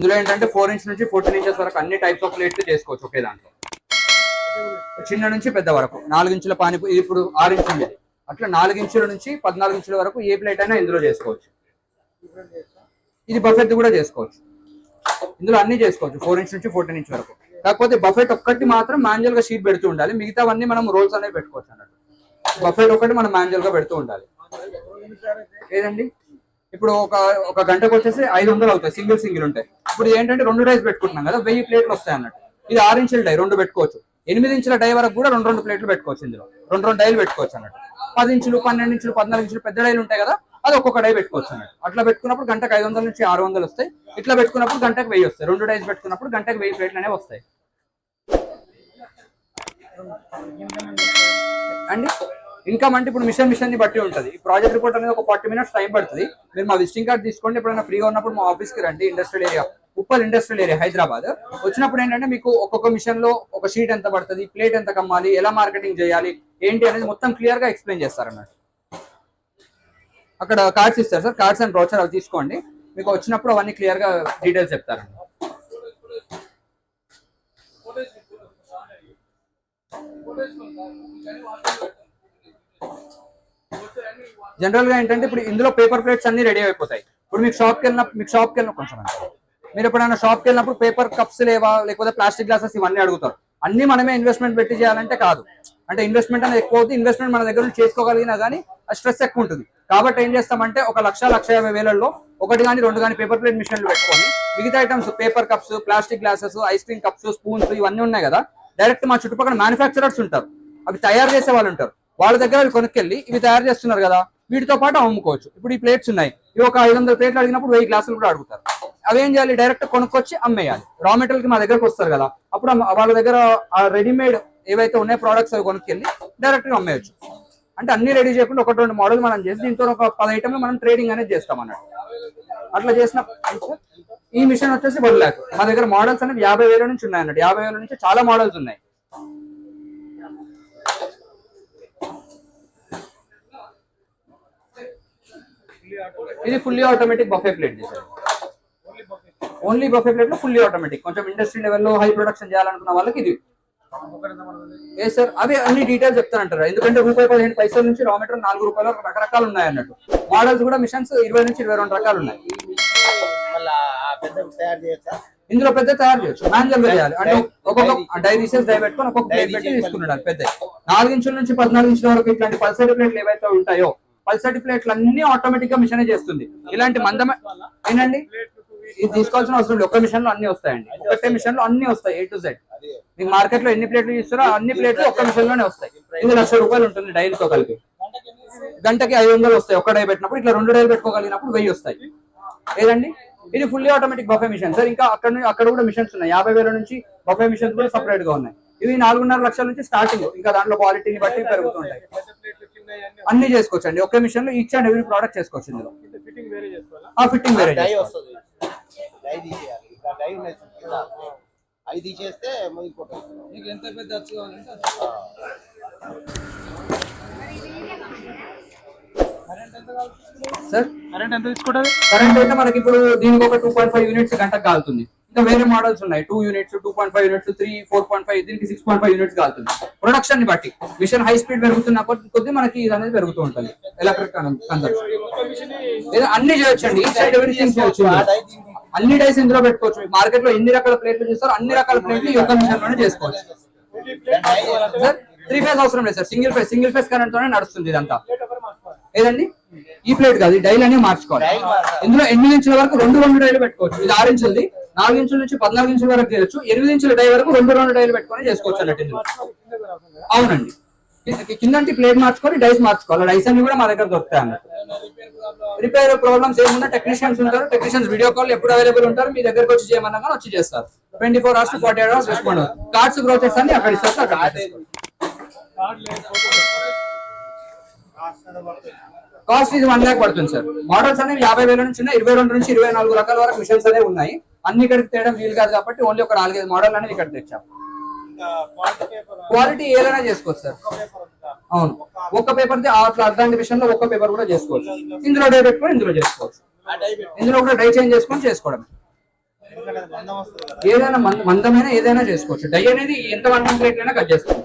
ఇందులో ఏంటంటే four inch నుంచి ఫోర్టీన్ ఇంచెస్ వరకు అన్ని టైప్స్ ఆఫ్ ప్లేట్లు చేసుకోవచ్చు ఒకే దాంట్లో. చిన్న నుంచి పెద్ద వరకు. నాలుగు ఇంచుల పాని ఇది ఇప్పుడు ఆరు ఇంచులు ఉంది. అట్లా నాలుగు ఇంచుల నుంచి పద్నాలుగు ఇంచుల వరకు ఏ ప్లేట్ అయినా ఇందులో చేసుకోవచ్చు. ఇది బఫెట్ కూడా చేసుకోవచ్చు. ఇందులో అన్ని చేసుకోవచ్చు ఫోర్ ఇంచ్ నుంచి ఫోర్టీన్ ఇంచ్ వరకు. కాకపోతే బఫెట్ ఒక్కటి మాత్రం మాన్యువల్గా షీట్ పెడుతూ ఉండాలి. మిగతావన్నీ మనం రోల్స్ అనేవి పెట్టుకోవచ్చు అన్నట్టు. బఫెట్ ఒకటి మనం మాన్యువల్గా పెడుతూ ఉండాలి. ఏదండి? ఇప్పుడు ఒక ఒక గంటకు వచ్చేసి ఐదు వందలు అవుతాయి సింగిల్ సింగిల్ ఉంటాయి. ఇప్పుడు ఏంటంటే రెండు డైస్ పెట్టుకుంటున్నాం కదా వెయ్యి ప్లేట్లు వస్తాయి అన్నట్టు. ఇది ఆరు ఇంచుల డై రెండు పెట్టుకోవచ్చు. ఎనిమిది ఇంచుల డై వరకు కూడా రెండు రెండు ప్లేట్లు పెట్టుకోవచ్చు ఇందులో. రెండు రెండు డైలు పెట్టుకోవచ్చు అన్నట్టు. పది ఇంచులు పన్నెండు ఇంచులు పద్నాలుగు ఇంచులు పెద్ద డైలు ఉంటాయి కదా అది ఒక్కొక్క డై పెట్టుకోవచ్చు అన్నట్టు. అట్లా పెట్టుకున్నప్పుడు గంటకు ఐదు వందల నుంచి ఆరు వందలు వస్తాయి. ఇట్లా పెట్టుకున్నప్పుడు గంటకు వెయ్యి వస్తాయి. రెండు డైస్ పెట్టుకున్నప్పుడు గంటకు వెయ్యి ప్లేట్లు అనేవి వస్తాయి. అండి? ఇన్కమ్ అంటే ఇప్పుడు మిషన్ మిషన్ని బట్టి ఉంటుంది. ఈ ప్రాజెక్ట్ రిపోర్ట్ అనేది ఒక ఫార్టీ మినిట్స్ టైం పడుతుంది. మీరు మా విజిటింగ్ కార్డ్ తీసుకోండి. ఎప్పుడైనా ఫ్రీగా ఉన్నప్పుడు మా ఆఫీస్కి రండి. Industrial area Uppal industrial area Hyderabad. వచ్చినప్పుడు ఏంటంటే మీకు ఒక్కొక్క మిషన్లో ఒక షీట్ ఎంత పడుతుంది ప్లేట్ ఎంత కమ్మాలి ఎలా మార్కెటింగ్ చేయాలి ఏంటి అనేది మొత్తం క్లియర్గా ఎక్స్ప్లెయిన్ చేస్తారు అక్కడ కార్డ్స్ ఇస్తారు సార్. కార్డ్స్ అండ్ బ్రౌచర్ అవి తీసుకోండి. మీకు వచ్చినప్పుడు అవన్నీ క్లియర్గా డీటెయిల్స్ చెప్తారండి జనరల్గా ఏంటంటే ఇప్పుడు ఇందులో పేపర్ ప్లేట్స్ అన్ని రెడీ అయిపోతాయి. ఇప్పుడు మీకు షాప్కి వెళ్ళినప్పుడు మీకు షాప్కి వెళ్ళిన కొంచెం మీరు ఎప్పుడైనా షాప్కి వెళ్ళినప్పుడు పేపర్ కప్స్ లేవా లేకపోతే ప్లాస్టిక్ గ్లాసెస్ ఇవన్నీ అడుగుతారు. అన్ని మనమే ఇన్వెస్ట్మెంట్ పెట్టి చేయాలంటే కాదు. అంటే ఇన్వెస్ట్మెంట్ అనేది ఎక్కువ అవుతుంది ఇన్వెస్ట్మెంట్ మన దగ్గర చేసుకోగలిగినా కానీ ఆ స్ట్రెస్ ఎక్కువ ఉంటుంది. కాబట్టి ఏం చేస్తామంటే ఒక లక్ష లక్ష యాభై వేలలో ఒకటి కానీ రెండు కానీ పేపర్ ప్లేట్ మిషన్లు పెట్టుకొని మిగతా items paper cups plastic glasses ice cream cups spoons ఇవన్నీ ఉన్నాయి కదా. డైరెక్ట్ మా చుట్టుపక్కల మ్యానుఫ్యాక్చరర్స్ ఉంటారు. అవి తయారు చేసే వాళ్ళు ఉంటారు. వాళ్ళ దగ్గర అవి కొనుక్కెళ్ళి ఇవి తయారు చేస్తున్నారు కదా వీటితో పాటు అమ్ముకోవచ్చు. ఇప్పుడు ఈ ప్లేట్స్ ఉన్నాయి. ఇవి ఒక ఐదు వందల ప్లేట్లు అడిగినప్పుడు వెయ్యి గ్లాసులు కూడా అడుగుతారు. అవి ఏం చేయాలి? డైరెక్ట్ కొనుక్కొచ్చి అమ్మేయాలి. రా మెటీరియల్కి మా దగ్గరకు వస్తారు కదా అప్పుడు వాళ్ళ దగ్గర ఆ రెడీమేడ్ ఏవైతే ఉన్నాయో ప్రోడక్ట్స్ అవి కొనుక్కెళ్ళి డైరెక్ట్గా అమ్మేయచ్చు. అంటే అన్ని రెడీ చేయకుండా ఒకటి రెండు మోడల్ మనం చేసి దీంతో ఒక పది ఐటమ్లు మనం ట్రేడింగ్ అనేది చేస్తాం అన్నట్టు. అట్లా చేసిన ఈ మిషన్ వచ్చేసి వన్ ల్యాక్ మా దగ్గర మోడల్స్ అనేవి యాభై వేల నుంచి ఉన్నాయి అన్నట్టు యాభై వేల నుంచి చాలా మోడల్స్ ఉన్నాయి. ఇది fully automatic buffet plate only buffet ప్లేట్లో ఫుల్లీ ఆటోమేటిక్ కొంచెం ఇండస్ట్రీ లెవెల్లో హై ప్రొడక్షన్ చేయాలనుకున్న వాళ్ళకి ఇది. ఏ సార్ అవి అన్ని డీటెయిల్స్ చెప్తానంటారు. ఎందుకంటే రూపాయి పదిహేను పైసల నుంచి రా మీటర్ నాలుగు రూపాయల రకరకాలు ఉన్నాయి అన్నట్టు. మోడల్స్ కూడా మిషన్స్ ఇరవై నుంచి ఇరవై రెండు రకాలు ఉన్నాయి. ఇందులో పెద్ద తయారు చేయొచ్చు. మాన్యువల్ చేయాలి. అంటే ఒక్కొక్క డైరీసెస్ డై పెట్టుకొని ఒక్కొక్క ప్లేట్ పెట్టి తీసుకున్నాడు. పెద్ద. నాలుగు ఇంచుల నుంచి పద్నాలుగు ఇంచుల వరకు ఇట్లాంటి పల్సరీ ప్లేట్లు ఏవైతే ఉంటాయో పల్సటి ప్లేట్లు అన్ని ఆటోమేటిక్గా మిషన్ చేస్తుంది. ఇలాంటి మందమే ఏంటండి? ఇది తీసుకోవాల్సిన అవసరం లేదు. ఒక్క మిషన్లో అన్ని వస్తాయండి. ఒకటే మిషన్లో అన్ని వస్తాయి ఏ టు జెడ్ మీకు మార్కెట్లో ఎన్ని ప్లేట్లు ఇస్తారో అన్ని ప్లేట్లు ఒక్క మిషన్లోనే వస్తాయి. ఇది లక్ష రూపాయలు ఉంటుంది డైలతో కలిపి. గంటకి ఐదు వందలు వస్తాయి ఒక్క డై పెట్టినప్పుడు ఇట్లా రెండు డైలు పెట్టుకోగలిగినప్పుడు వెయ్యి వస్తాయి. ఏదండి? ఇది fully automatic buffet machine. Sir ఇంకా అక్కడ నుంచి అక్కడ కూడా మిషన్స్ ఉన్నాయి. యాభై వేల నుంచి బఫే మిషన్స్ కూడా సపరేట్గా ఉన్నాయి. ఇవి నాలుగున్నర లక్షల నుంచి స్టార్టింగ్ ఇంకా దాంట్లో క్వాలిటీని బట్టి పెరుగుతుంటాయి అన్ని చేసుకోవచ్చు అండి ఒకే మిషన్లో ఈచ్ అండ్ ఎవ్రీ ప్రోడక్ట్ చేసుకోవచ్చు ఇందులో. ఆ ఫిట్టింగ్ వేరే ఇంకోటి మీకు ఎంత పెద్ద అచ్చు కావాలంటే సార్? కరెంట్ ఎంత తీసుకుంటుంది కరెంట్ అయితే మనకి ఇప్పుడు దీనికి ఒక టూ పాయింట్ ఫైవ్ యూనిట్స్ గంటకు కాలుతుంది. ఇంకా వేరే మోడల్స్ ఉన్నాయి. Two units two point five units three four point five దీనికి సిక్స్ పాయింట్ ఫైవ్ యూనిట్స్ కాలుతుంది. ప్రొడక్షన్ని బట్టి. మిషన్ హై స్పీడ్ పెరుగుతున్న కొద్ది- మనకి ఇది అనేది పెరుగుతూ ఉంటుంది. ఎలక్ట్రిక్ కన్సర్న్ ఏదో అన్ని చేయొచ్చు అండి ఈ సైడ్ ఎవ్రీథింగ్ చేయొచ్చు. ఆ డై దీనికి అన్ని డైస్ ఇందులో పెట్టుకోవచ్చు. మార్కెట్లో ఎన్ని రకాల ప్లేట్లు చేస్తారో అన్ని రకాల ప్లేట్లు ఈ ఒక్క మిషన్లోనే చేసుకోవచ్చు. సార్ త్రీ ఫేస్ అవసరం లేదు sir single phase single phase current తోనే నడుస్తుంది ఇదంతా. ఏదండి? ఈ ప్లేట్ కాదు ఈ డైల్ అనేవి మార్చుకోవాలి. ఇందులో ఎనిమిది ఇంచుల వరకు రెండు రెండు డైలు పెట్టుకోవచ్చు. ఇది ఆరు ఇంచులది. నాలుగు ఇంచుల నుంచి పద్నాలుగు ఇంచుల వరకు చేయొచ్చు. ఎనిమిది ఇంచుల డై వరకు రెండు రెండు డైలు పెట్టుకొని చేసుకోవచ్చు అన్నట్టు అవునండి. కిందంటి ప్లేట్ మార్చుకొని డైస్ మార్చుకోవాలి. డైస్ అన్ని కూడా మా దగ్గర దొరుకుతాయి అన్నట్టు. రిపేర్ ప్రాబ్లమ్స్ ఏమున్నా టెక్నీషియన్స్ ఉంటారు. టెక్నీషియన్స్ వీడియో కాల్ ఎప్పుడు అవైలబుల్ ఉంటారు. మీ దగ్గరకు వచ్చి చేయమన్నా కానీ వచ్చి చేస్తారు. Twenty four hours forty eight hours respond cards brochures అన్ని అక్కడ ఇస్తారు. కాస్ట్ ఇది వన్ ల్యాక్ పడుతుంది సార్ మోడల్స్ అనేవి యాభై వేల నుంచి ఉన్నాయి ఇరవై రెండు నుంచి ఇరవై నాలుగు రకాల వరకు మిషన్స్ అనేవి ఉన్నాయి. అన్ని ఇక్కడికి తేడం వీలు కాదు కాబట్టి ఓన్లీ ఒక నాలుగైదు మోడల్ అనేవి ఇక్కడ తెచ్చాం. క్వాలిటీ ఏదైనా చేసుకోవచ్చు సార్ అవును. ఒక్క పేపర్ అట్లా అర్థాంటి విషయంలో ఒక్క పేపర్ కూడా చేసుకోవచ్చు. ఇందులో డై పెట్టుకొని ఇందులో చేసుకోవచ్చు. ఇందులో కూడా డై చేంజ్ చేసుకొని చేసుకోవడం. ఏదైనా మంద- మందమైన ఏదైనా చేసుకోవచ్చు. డై అనేది ఎంత మందం ప్లేట్ అయినా కట్ చేసుకోవచ్చు.